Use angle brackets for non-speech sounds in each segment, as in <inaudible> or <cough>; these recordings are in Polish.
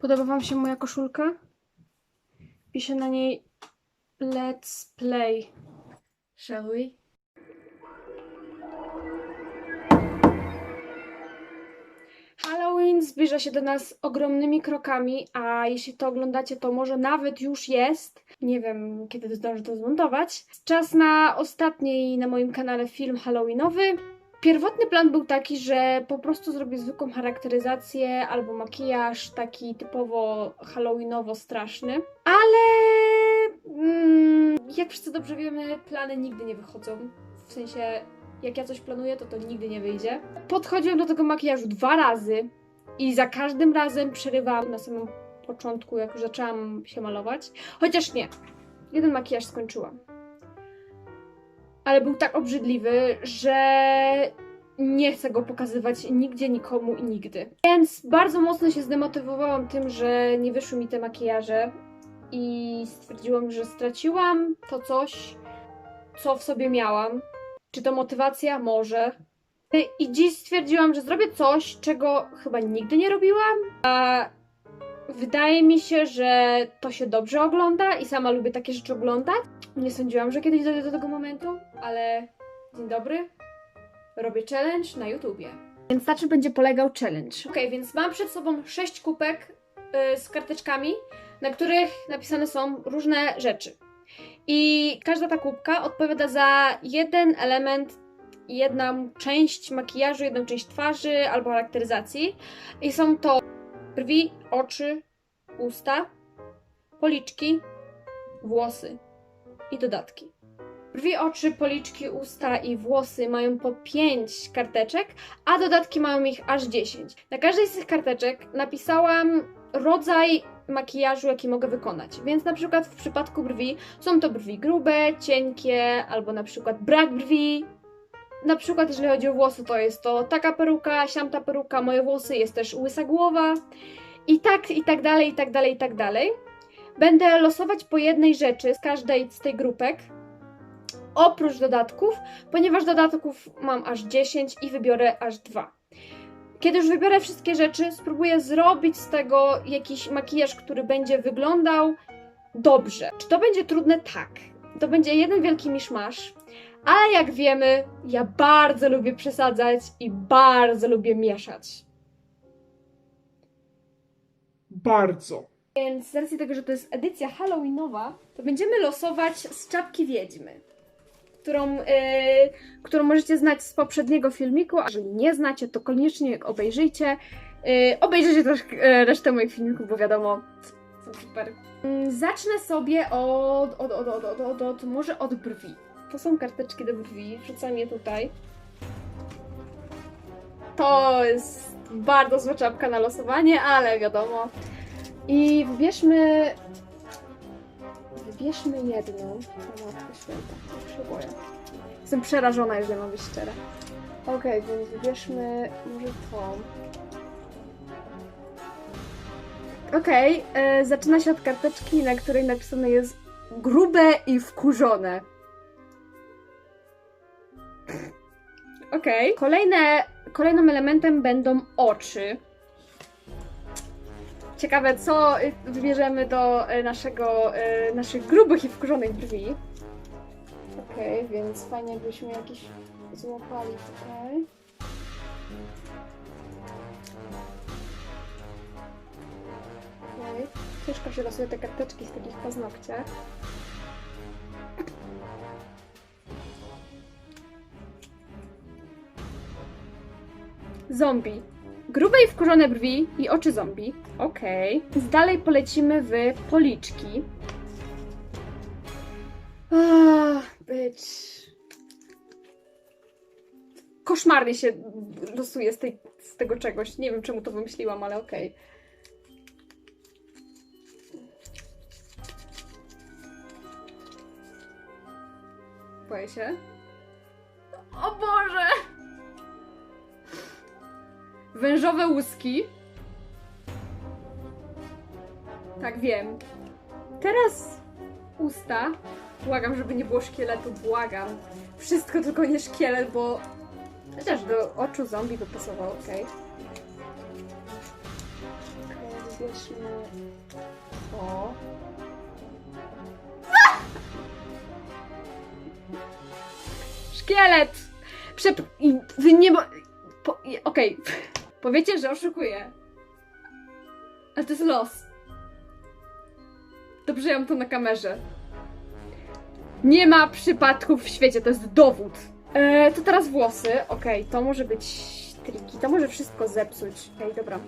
Podoba Wam się moja koszulka? Pisze na niej Let's play. Shall we? Halloween zbliża się do nas ogromnymi krokami, a jeśli to oglądacie, to może nawet już jest. Nie wiem, kiedy zdążę to zmontować. Czas na ostatni na moim kanale film Halloweenowy. Pierwotny plan był taki, że po prostu zrobię zwykłą charakteryzację albo makijaż taki typowo halloweenowo straszny, ale mm, jak wszyscy dobrze wiemy, plany nigdy nie wychodzą. W sensie, jak ja coś planuję, to to nigdy nie wyjdzie. Podchodziłam do tego makijażu dwa razy i za każdym razem przerywałam na samym początku, jak już zaczęłam się malować. Chociaż nie, jeden makijaż skończyłam ale był tak obrzydliwy, że nie chcę go pokazywać nigdzie, nikomu i nigdy. Więc bardzo mocno się zdemotywowałam tym, że nie wyszły mi te makijaże i stwierdziłam, że straciłam to coś, co w sobie miałam. Czy to motywacja? Może. I dziś stwierdziłam, że zrobię coś, czego chyba nigdy nie robiłam, a wydaje mi się, że to się dobrze ogląda i sama lubię takie rzeczy oglądać. Nie sądziłam, że kiedyś dojdę do tego momentu, ale dzień dobry. Robię challenge na YouTubie. Więc na czym będzie polegał challenge? Ok, więc mam przed sobą sześć kubek y, z karteczkami, na których napisane są różne rzeczy. I każda ta kubka odpowiada za jeden element, jedną część makijażu, jedną część twarzy albo charakteryzacji. I są to brwi, oczy, usta, policzki, włosy i dodatki. Brwi, oczy, policzki, usta i włosy mają po 5 karteczek, a dodatki mają ich aż 10. Na każdej z tych karteczek napisałam rodzaj makijażu, jaki mogę wykonać. Więc na przykład w przypadku brwi są to brwi grube, cienkie, albo na przykład brak brwi. Na przykład jeżeli chodzi o włosy, to jest to taka peruka, siamta peruka, moje włosy, jest też łysa głowa. I tak, i tak dalej, i tak dalej, i tak dalej. Będę losować po jednej rzeczy z każdej z tej grupek, oprócz dodatków, ponieważ dodatków mam aż 10 i wybiorę aż dwa. Kiedy już wybiorę wszystkie rzeczy, spróbuję zrobić z tego jakiś makijaż, który będzie wyglądał dobrze. Czy to będzie trudne? Tak. To będzie jeden wielki miszmasz, ale jak wiemy, ja bardzo lubię przesadzać i bardzo lubię mieszać. Bardzo. Więc z racji tego, że to jest edycja Halloweenowa, to będziemy losować z czapki wiedźmy, którą, yy, którą możecie znać z poprzedniego filmiku. A jeżeli nie znacie, to koniecznie obejrzyjcie. Yy, obejrzyjcie też yy, resztę moich filmików, bo wiadomo, są super. Yy, zacznę sobie od, od, od, od, od, od, od, może od brwi. To są karteczki do brwi, wrzucam je tutaj. To jest bardzo zła czapka na losowanie, ale wiadomo. I wybierzmy. Wybierzmy jedną. O święta, się boję. Jestem przerażona, jeżeli mam być szczera. Okej, więc wybierzmy może tą. Okej, e, zaczyna się od karteczki, na której napisane jest grube i wkurzone. Okej. Kolejne, kolejnym elementem będą oczy. Ciekawe, co y, wybierzemy do y, naszego, y, naszych grubych i wkurzonych brwi. Okej, więc fajnie jakbyśmy jakiś złapali tutaj. Okej. Ciężko się losuje te karteczki z takich paznokciach. Zombie. Grube i wkurzone brwi i oczy zombie. Okej. Więc Dalej polecimy w policzki. Ah, bitch. Koszmarnie się losuje z, tej, z tego czegoś. Nie wiem, czemu to wymyśliłam, ale okej. Boję się. Wężowe łuski. Tak, wiem. Teraz usta. Błagam, żeby nie było szkieletu, błagam. Wszystko tylko nie szkielet, bo chociaż do oczu zombie by pasowało, okej. Podświetlmy to. Szkielet! Przep... Wy nie. Po... i- Okej. Powiecie, że oszukuję. Ale to jest los. Dobrze, ja mam to na kamerze. Nie ma przypadków w świecie, to jest dowód. E, to teraz włosy. Okej, to może być triki. To może wszystko zepsuć. Okej, dobra.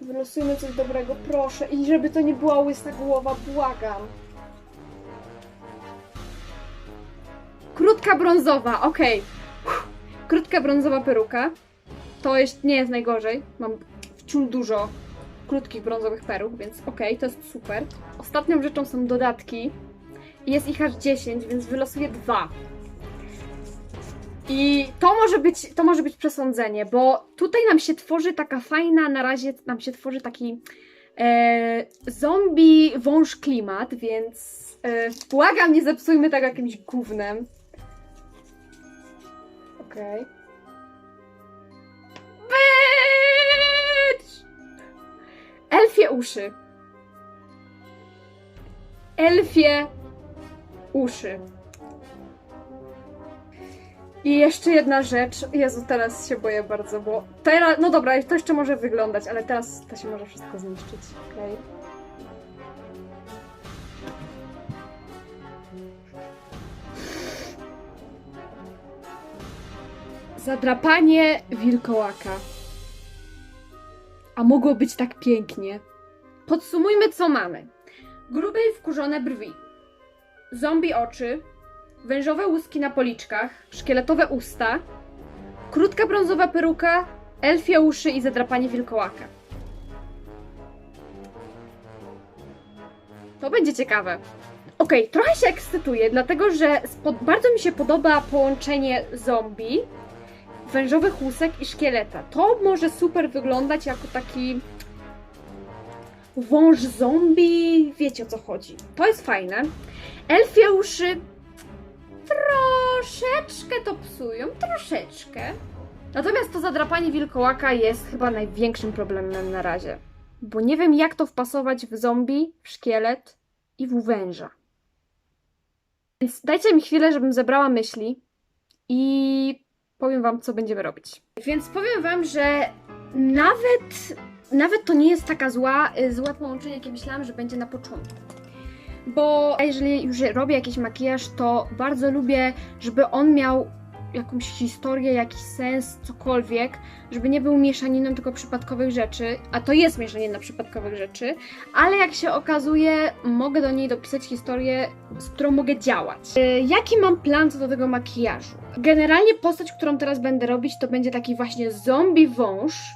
Wylosujmy coś dobrego, proszę. I żeby to nie była łysa głowa, błagam. Krótka brązowa, okej. Krótka brązowa peruka. To jest, nie jest najgorzej. Mam wciul dużo krótkich brązowych peruk, więc okej, to jest super. Ostatnią rzeczą są dodatki. Jest ich aż 10, więc wylosuję dwa. I to może być, to może być przesądzenie, bo tutaj nam się tworzy taka fajna, na razie nam się tworzy taki e, zombie wąż klimat, więc e, błagam, nie zepsujmy tego jakimś gównem. Okej. Bitch! Elfie uszy. Elfie uszy. I jeszcze jedna rzecz. Jezu, teraz się boję bardzo, bo teraz, no dobra, to jeszcze może wyglądać, ale teraz to się może wszystko zniszczyć. Okej. Zadrapanie wilkołaka. A mogło być tak pięknie. Podsumujmy, co mamy. Grube i wkurzone brwi. Zombie oczy. Wężowe łuski na policzkach. Szkieletowe usta. Krótka brązowa peruka. Elfie uszy i zadrapanie wilkołaka. To będzie ciekawe. Okej, trochę się ekscytuję, dlatego że bardzo mi się podoba połączenie zombie, wężowych łusek i szkieleta. To może super wyglądać jako taki wąż zombie, wiecie o co chodzi. To jest fajne. Elfie uszy troszeczkę to psują, troszeczkę. Natomiast to zadrapanie wilkołaka jest chyba największym problemem na razie. Bo nie wiem jak to wpasować w zombie, w szkielet i w węża. Więc dajcie mi chwilę, żebym zebrała myśli i powiem wam, co będziemy robić. Więc powiem wam, że nawet, nawet to nie jest taka zła, y, złe połączenie, jakie myślałam, że będzie na początku. Bo jeżeli już robię jakiś makijaż, to bardzo lubię, żeby on miał jakąś historię, jakiś sens, cokolwiek, żeby nie był mieszaniną tylko przypadkowych rzeczy, a to jest mieszanina przypadkowych rzeczy, ale jak się okazuje, mogę do niej dopisać historię, z którą mogę działać. Y, Jaki mam plan co do tego makijażu? Generalnie postać, którą teraz będę robić, to będzie taki właśnie zombie wąż.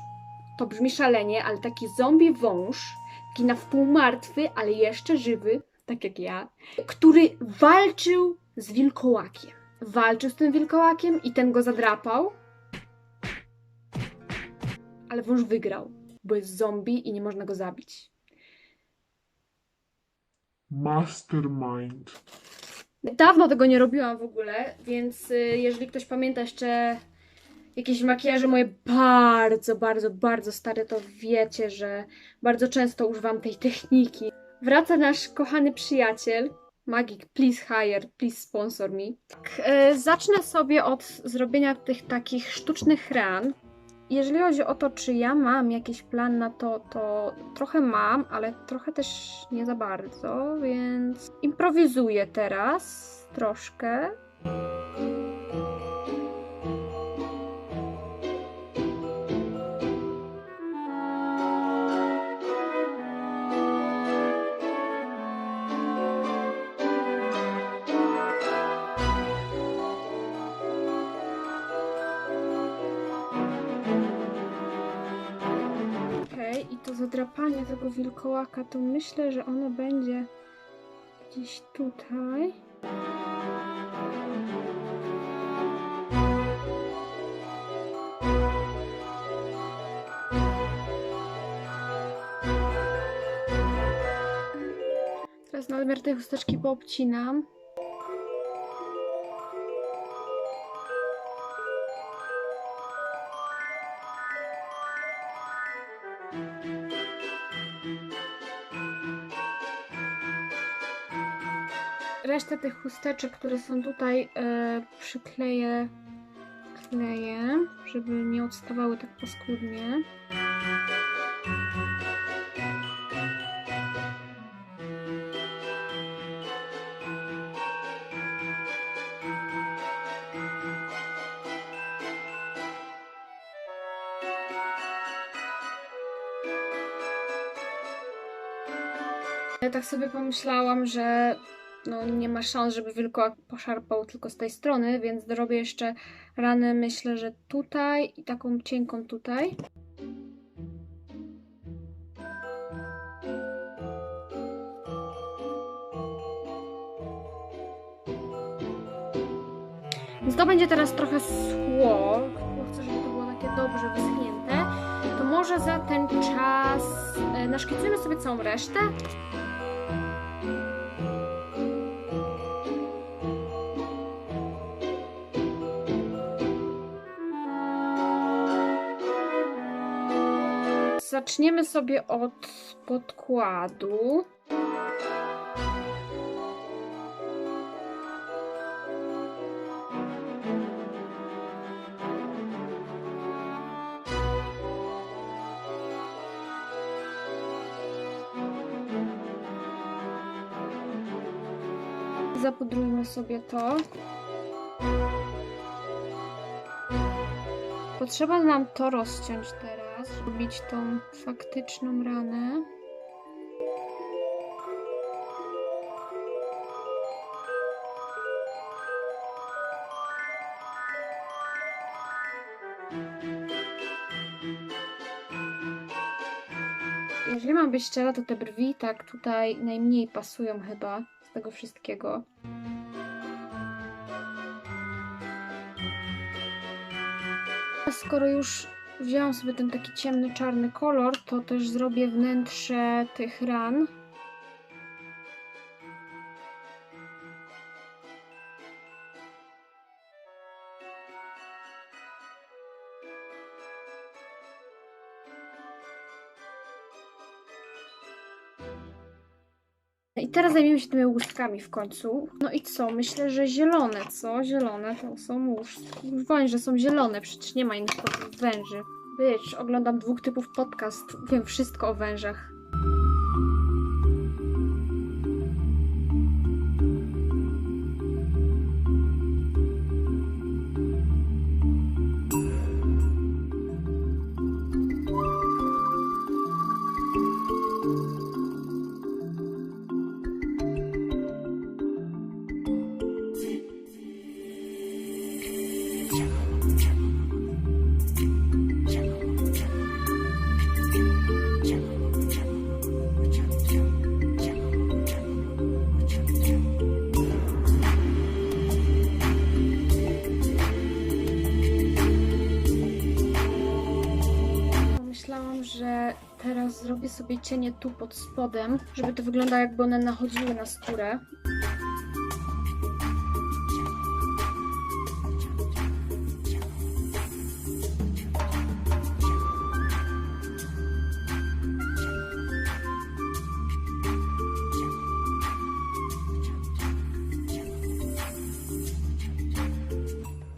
To brzmi szalenie, ale taki zombie wąż, taki na wpół martwy, ale jeszcze żywy, tak jak ja, który walczył z wilkołakiem. Walczył z tym wilkołakiem i ten go zadrapał. Ale wąż wygrał, bo jest zombie i nie można go zabić. Mastermind. Dawno tego nie robiłam w ogóle, więc y, jeżeli ktoś pamięta jeszcze jakieś makijaże moje bardzo, bardzo, bardzo stare, to wiecie, że bardzo często używam tej techniki. Wraca nasz kochany przyjaciel. Magik, please hire, please sponsor me. Tak, y, zacznę sobie od zrobienia tych takich sztucznych ran. Jeżeli chodzi o to, czy ja mam jakiś plan na to, to trochę mam, ale trochę też nie za bardzo, więc improwizuję teraz troszkę. Zadrapanie tego wilkołaka, to myślę, że ono będzie gdzieś tutaj. Teraz nadmiar tej chusteczki poobcinam. Resztę tych chusteczek, które są tutaj, e, przykleję klejem, żeby nie odstawały tak paskudnie. Ja tak sobie pomyślałam, że no nie ma szans, żeby wilkołak poszarpał tylko z tej strony, więc dorobię jeszcze ranę, myślę, że tutaj i taką cienką tutaj. Więc to będzie teraz trochę szło, bo chcę, żeby to było takie dobrze wyschnięte. To może za ten czas e, naszkicujemy sobie całą resztę. Zaczniemy sobie od podkładu. Zapudrujmy sobie to. Potrzeba nam to rozciąć teraz, zrobić tą faktyczną ranę. Jeżeli mam być szczera, to te brwi tak tutaj najmniej pasują chyba z tego wszystkiego. Skoro już wzięłam sobie ten taki ciemny, czarny kolor, to też zrobię wnętrze tych ran. I teraz zajmiemy się tymi łustkami w końcu. No i co? Myślę, że zielone, co? Zielone to są łustki. Wąże są zielone, przecież nie ma innych węży. Wiesz, oglądam dwóch typów podcast, wiem wszystko o wężach. Zrobię sobie cienie tu pod spodem, żeby to wyglądało jakby one nachodziły na skórę.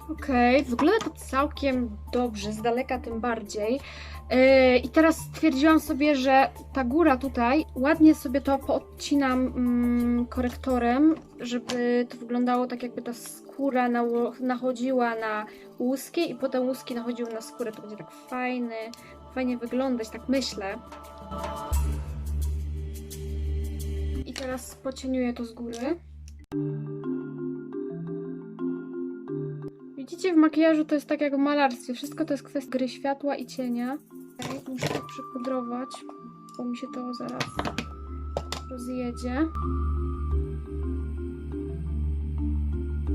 Okej, wygląda to całkiem dobrze, z daleka tym bardziej. Yy, I teraz stwierdziłam sobie, że ta góra tutaj, ładnie sobie to poodcinam mm, korektorem, żeby to wyglądało tak, jakby ta skóra nachodziła na łuski i potem łuski nachodziły na skórę. To będzie tak fajny, fajnie wyglądać, tak myślę. I teraz pocieniuję to z góry. Widzicie, w makijażu to jest tak jak w malarstwie. Wszystko to jest kwestia gry światła i cienia. Okej, Muszę to przypudrować, bo mi się to zaraz rozjedzie.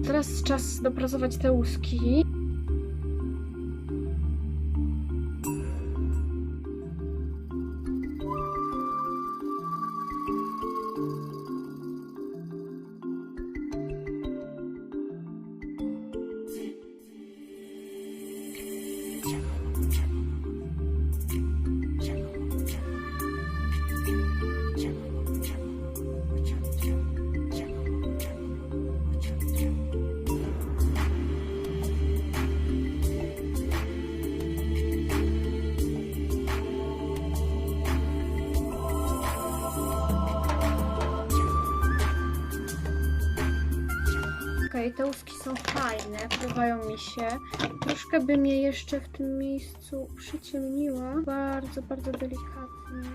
Teraz czas dopracować te łuski. Fajne, podobają mi się. Troszkę bym je jeszcze w tym miejscu przyciemniła. Bardzo, bardzo delikatnie.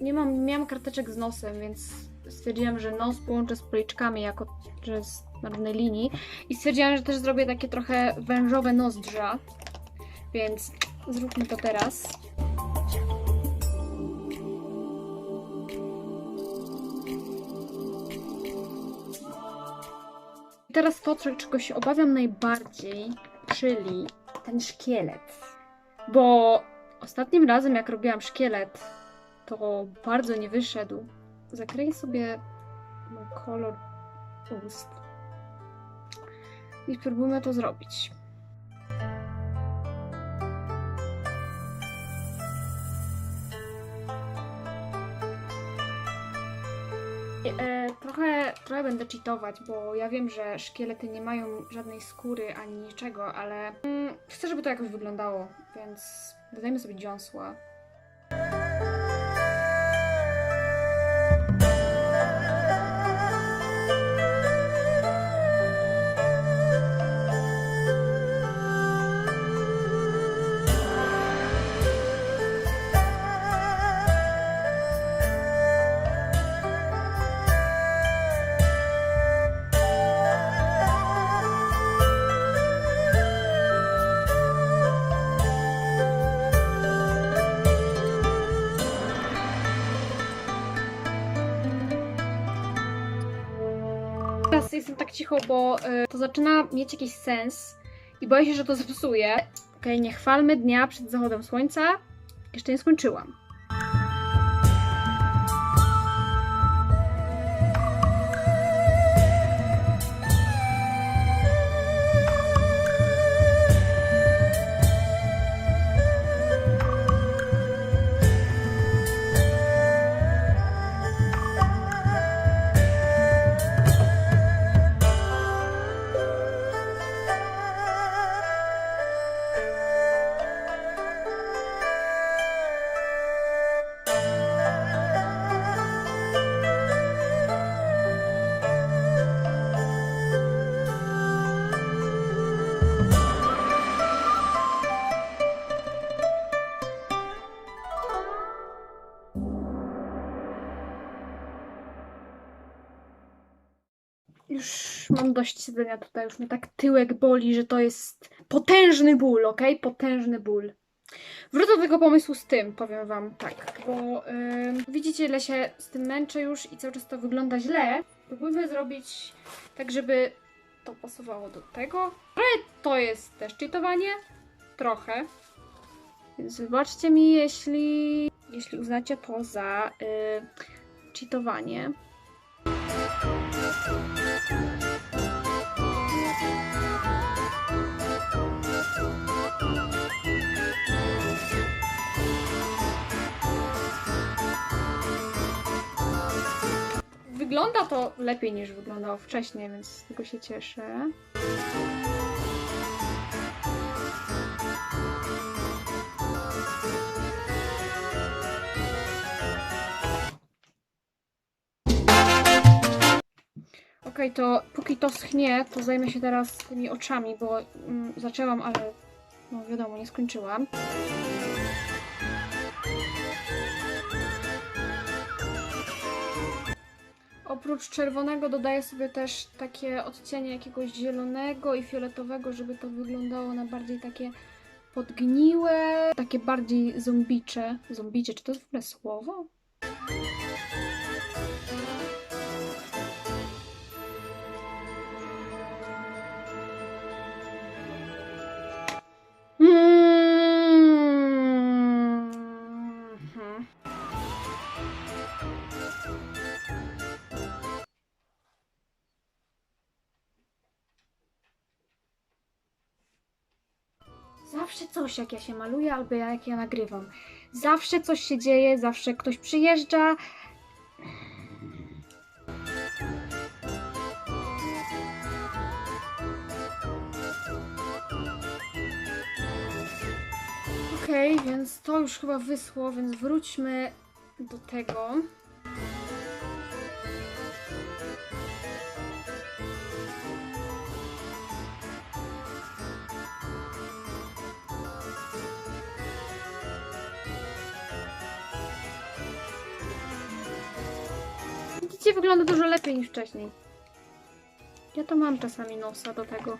Nie mam, miałam karteczek z nosem, więc stwierdziłam, że nos połączę z policzkami, jako że z na równej linii. I stwierdziłam, że też zrobię takie trochę wężowe nozdrza. Więc zróbmy to teraz. Teraz to, czego się obawiam najbardziej, czyli ten szkielet. Bo ostatnim razem, jak robiłam szkielet, to bardzo nie wyszedł. Zakryję sobie kolor ust. I spróbujmy to zrobić. Będę cheatować, bo ja wiem, że szkielety nie mają żadnej skóry ani niczego, ale mm, chcę, żeby to jakoś wyglądało, więc dodajmy sobie dziąsła. Tak cicho, bo y, to zaczyna mieć jakiś sens i boję się, że to zepsuje. Okej, nie chwalmy dnia przed zachodem słońca. Jeszcze nie skończyłam. Już mam dość siedzenia tutaj, już mnie tak tyłek boli, że to jest potężny ból, ok? Potężny ból. Wrócę do tego pomysłu z tym, powiem wam tak, bo ym, widzicie ile się z tym męczę już i cały czas to wygląda źle. Próbujmy zrobić tak, żeby to pasowało do tego. Ale to jest też cheatowanie, trochę. Więc wybaczcie mi, jeśli, jeśli uznacie to za y, cheatowanie. Wygląda to lepiej niż wyglądało wcześniej, więc z tego się cieszę. Okej, to póki to schnie, to zajmę się teraz tymi oczami, bo mm, zaczęłam, ale no wiadomo, nie skończyłam. Oprócz czerwonego dodaję sobie też takie odcienie jakiegoś zielonego i fioletowego, żeby to wyglądało na bardziej takie podgniłe, takie bardziej zombicze. Zombicze, czy to jest w ogóle słowo? Coś, jak ja się maluję, albo jak ja nagrywam. Zawsze coś się dzieje, zawsze ktoś przyjeżdża. Okej, więc to już chyba wyschło, więc wróćmy do tego. Widzicie, wygląda dużo lepiej niż wcześniej. Ja to mam czasami nosa do tego.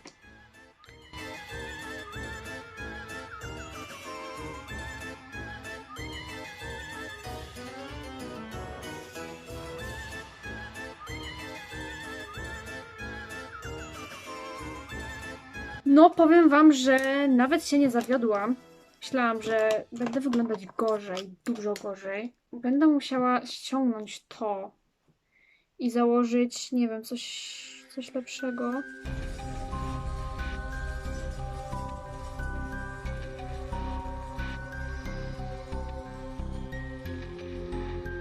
No, powiem wam, że nawet się nie zawiodłam. Myślałam, że będę wyglądać gorzej, dużo gorzej. Będę musiała ściągnąć to i założyć, nie wiem, coś, coś lepszego.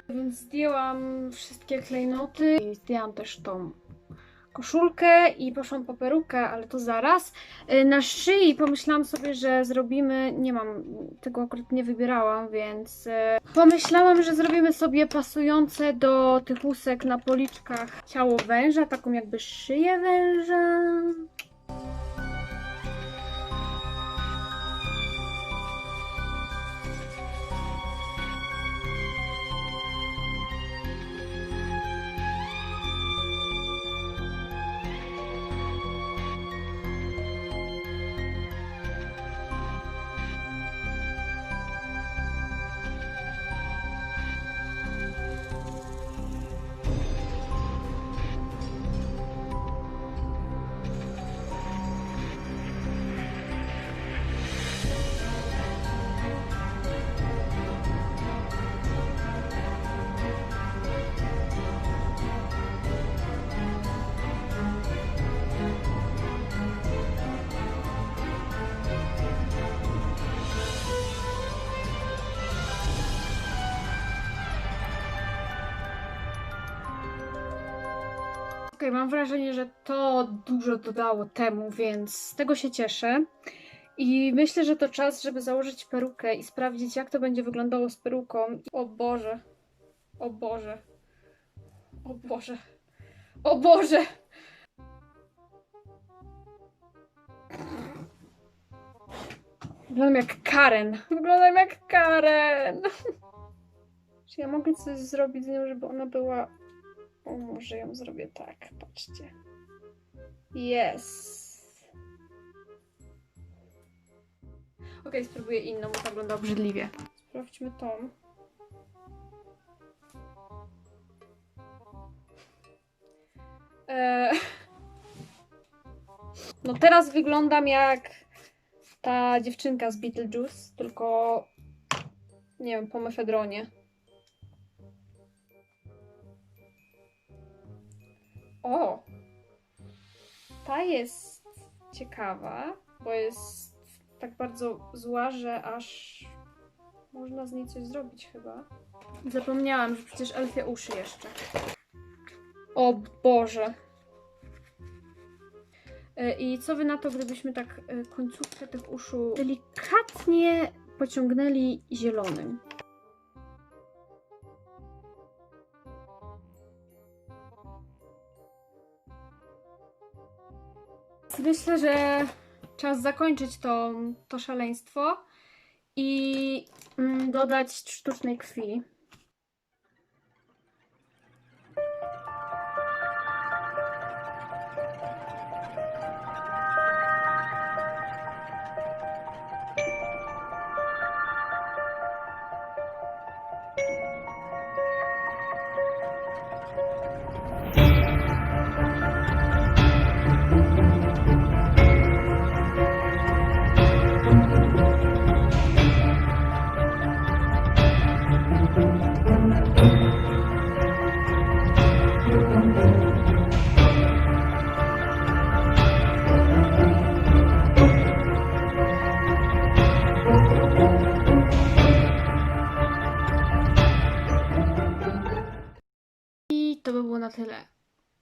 Więc zdjęłam wszystkie klejnoty i zdjęłam też tą koszulkę i poszłam po perukę, ale to zaraz. Y, Na szyi pomyślałam sobie, że zrobimy, nie mam, tego akurat nie wybierałam, więc y, pomyślałam, że zrobimy sobie pasujące do tych łusek na policzkach ciało węża, taką jakby szyję węża. Okej, mam wrażenie, że to dużo dodało temu, więc z tego się cieszę. I myślę, że to czas, żeby założyć perukę i sprawdzić, jak to będzie wyglądało z peruką. O Boże. O Boże. O Boże. O Boże. Wyglądam jak Karen. Wyglądam jak Karen. <laughs> Czy ja mogę coś zrobić z nią, żeby ona była o, może ją zrobię tak, patrzcie. Jest. Okej, spróbuję inną, bo ta wygląda obrzydliwie. Sprawdźmy tą. Eee... No teraz wyglądam jak ta dziewczynka z Beetlejuice, tylko nie wiem, po mefedronie. O! Ta jest ciekawa, bo jest tak bardzo zła, że aż można z niej coś zrobić chyba. Zapomniałam, że przecież elfie uszy jeszcze. O Boże. E, I co wy na to, gdybyśmy tak e, końcówkę tych uszu delikatnie pociągnęli zielonym? Myślę, że czas zakończyć to, to szaleństwo i mm, dodać sztucznej krwi.